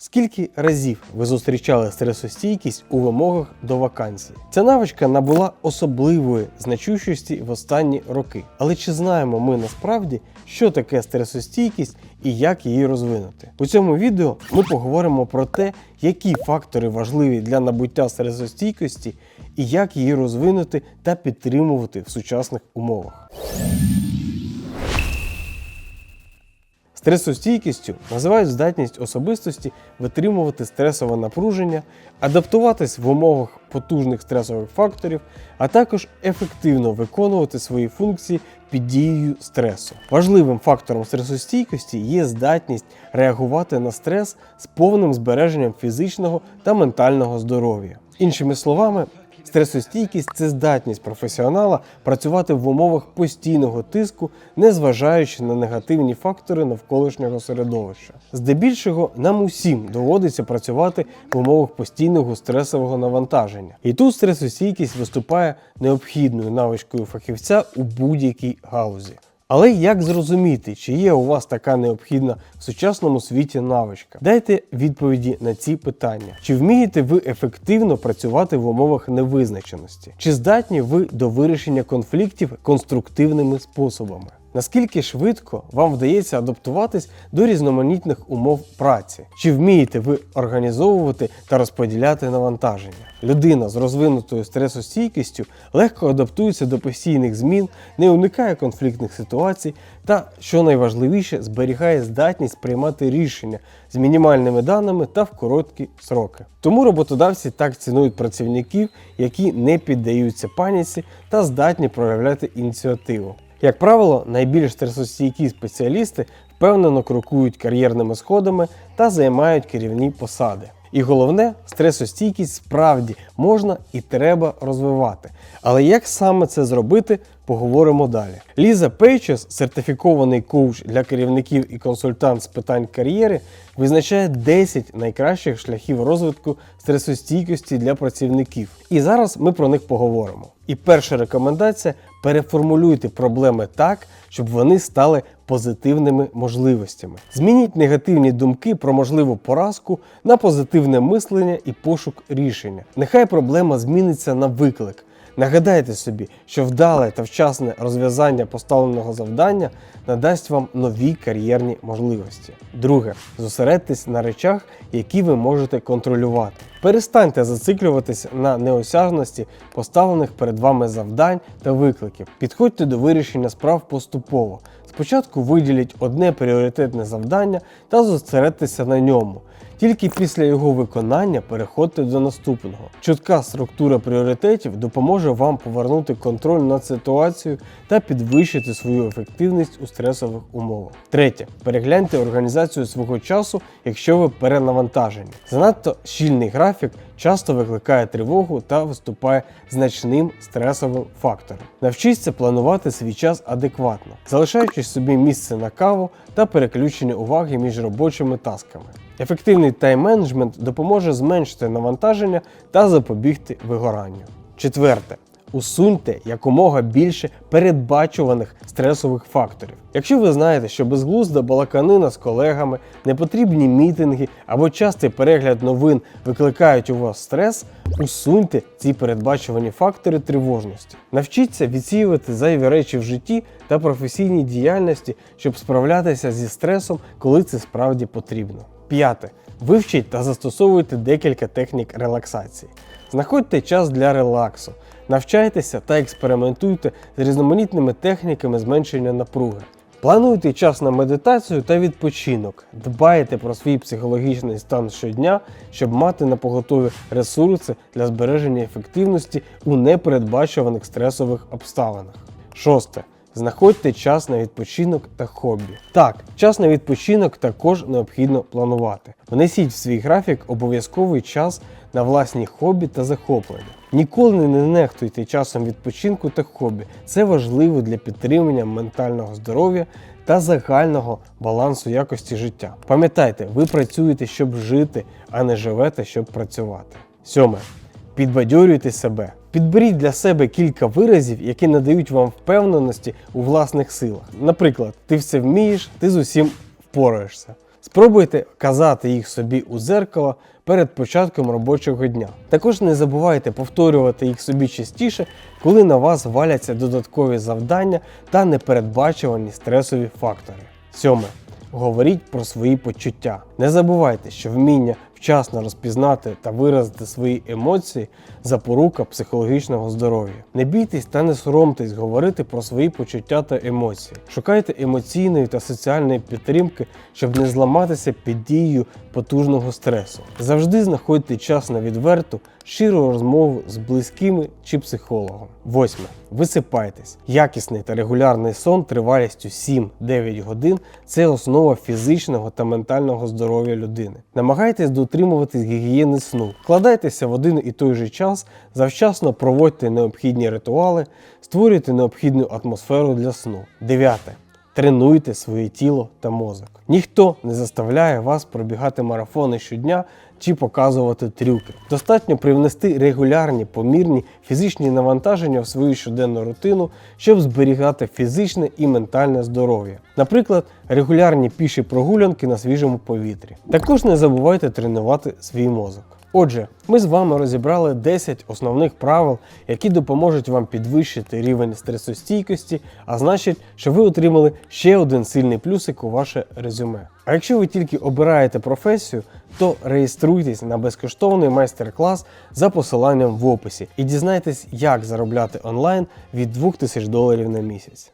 Скільки разів ви зустрічали стресостійкість у вимогах до вакансій? Ця навичка набула особливої значущості в останні роки. Але чи знаємо ми насправді, що таке стресостійкість і як її розвинути? У цьому відео ми поговоримо про те, які фактори важливі для набуття стресостійкості і як її розвинути та підтримувати в сучасних умовах. Стресостійкістю називають здатність особистості витримувати стресове напруження, адаптуватись в умовах потужних стресових факторів, а також ефективно виконувати свої функції під дією стресу. Важливим фактором стресостійкості є здатність реагувати на стрес з повним збереженням фізичного та ментального здоров'я. Іншими словами, Стресостійкість це здатність професіонала працювати в умовах постійного тиску, незважаючи на негативні фактори навколишнього середовища. Здебільшого нам усім доводиться працювати в умовах постійного стресового навантаження. І тут стресостійкість виступає необхідною навичкою фахівця у будь-якій галузі. Але як зрозуміти, чи є у вас така необхідна в сучасному світі навичка? Дайте відповіді на ці питання. Чи вмієте ви ефективно працювати в умовах невизначеності? Чи здатні ви до вирішення конфліктів конструктивними способами? Наскільки швидко вам вдається адаптуватись до різноманітних умов праці? Чи вмієте ви організовувати та розподіляти навантаження? Людина з розвинутою стресостійкістю легко адаптується до постійних змін, не уникає конфліктних ситуацій та, що найважливіше, зберігає здатність приймати рішення з мінімальними даними та в короткі сроки. Тому роботодавці так цінують працівників, які не піддаються паніці та здатні проявляти ініціативу. Як правило, найбільш стресостійкі спеціалісти впевнено крокують кар'єрними сходами та займають керівні посади. І головне, стресостійкість справді можна і треба розвивати. Але як саме це зробити, поговоримо далі. Ліза Пейчес, сертифікований коуч для керівників і консультант з питань кар'єри, визначає 10 найкращих шляхів розвитку стресостійкості для працівників. І зараз ми про них поговоримо. І перша рекомендація переформулюйте проблеми так, щоб вони стали позитивними можливостями. Змініть негативні думки про можливу поразку на позитивне мислення і пошук рішення. Нехай проблема зміниться на виклик. Нагадайте собі, що вдале та вчасне розв'язання поставленого завдання надасть вам нові кар'єрні можливості. Друге, зосередьтесь на речах, які ви можете контролювати. Перестаньте зациклюватись на неосяжності поставлених перед вами завдань та викликів. Підходьте до вирішення справ поступово. Спочатку виділіть одне пріоритетне завдання та зосередьтеся на ньому. Тільки після його виконання переходьте до наступного. Чутка структура пріоритетів допоможе вам повернути контроль над ситуацією та підвищити свою ефективність у стресових умовах. Третє. Перегляньте організацію свого часу, якщо ви перенавантажені. Занадто щільний графік часто викликає тривогу та виступає значним стресовим фактором. Навчіться планувати свій час адекватно, залишаючи собі місце на каву та переключення уваги між робочими тасками. Ефективний тайм-менеджмент допоможе зменшити навантаження та запобігти вигоранню. Четверте. Усуньте якомога більше передбачуваних стресових факторів. Якщо ви знаєте, що безглузда балаканина з колегами, непотрібні мітинги або частий перегляд новин викликають у вас стрес, усуньте ці передбачувані фактори тривожності. Навчіться відсіювати зайві речі в житті та професійній діяльності, щоб справлятися зі стресом, коли це справді потрібно. П'яте. Вивчіть та застосовуйте декілька технік релаксації. Знаходьте час для релаксу, навчайтеся та експериментуйте з різноманітними техніками зменшення напруги. Плануйте час на медитацію та відпочинок. Дбайте про свій психологічний стан щодня, щоб мати на поготові ресурси для збереження ефективності у непередбачуваних стресових обставинах. Шосте. Знаходьте час на відпочинок та хобі. Так, час на відпочинок також необхідно планувати. Внесіть в свій графік обов'язковий час на власні хобі та захоплення. Ніколи не нехтуйте часом відпочинку та хобі. Це важливо для підтримання ментального здоров'я та загального балансу якості життя. Пам'ятайте, ви працюєте, щоб жити, а не живете, щоб працювати. Сьоме. Підбадьорюйте себе. Підберіть для себе кілька виразів, які надають вам впевненості у власних силах. Наприклад, ти все вмієш, ти з усім впораєшся. Спробуйте казати їх собі у зеркало перед початком робочого дня. Також не забувайте повторювати їх собі частіше, коли на вас валяться додаткові завдання та непередбачувані стресові фактори. Сьоме. Говоріть про свої почуття. Не забувайте, що вміння вчасно розпізнати та виразити свої емоції запорука психологічного здоров'я. Не бійтесь та не соромтесь говорити про свої почуття та емоції. Шукайте емоційної та соціальної підтримки, щоб не зламатися під дією потужного стресу. Завжди знаходьте час на відверту, щиру розмову з близькими чи психологом. Восьме. Висипайтесь. Якісний та регулярний сон тривалістю 7-9 годин це основа фізичного та ментального здоров'я людини. Намагайтесь дотримуватись гігієни сну. Вкладайтеся в один і той же час, завчасно проводьте необхідні ритуали, створюйте необхідну атмосферу для сну. Дев'яте. Тренуйте своє тіло та мозок. Ніхто не заставляє вас пробігати марафони щодня чи показувати трюки. Достатньо привнести регулярні помірні фізичні навантаження в свою щоденну рутину, щоб зберігати фізичне і ментальне здоров'я. Наприклад, регулярні піші прогулянки на свіжому повітрі. Також не забувайте тренувати свій мозок. Отже, ми з вами розібрали 10 основних правил, які допоможуть вам підвищити рівень стресостійкості, а значить, що ви отримали ще один сильний плюсик у ваше резюме. А якщо ви тільки обираєте професію, то реєструйтесь на безкоштовний майстер-клас за посиланням в описі і дізнайтесь, як заробляти онлайн від 2000 доларів на місяць.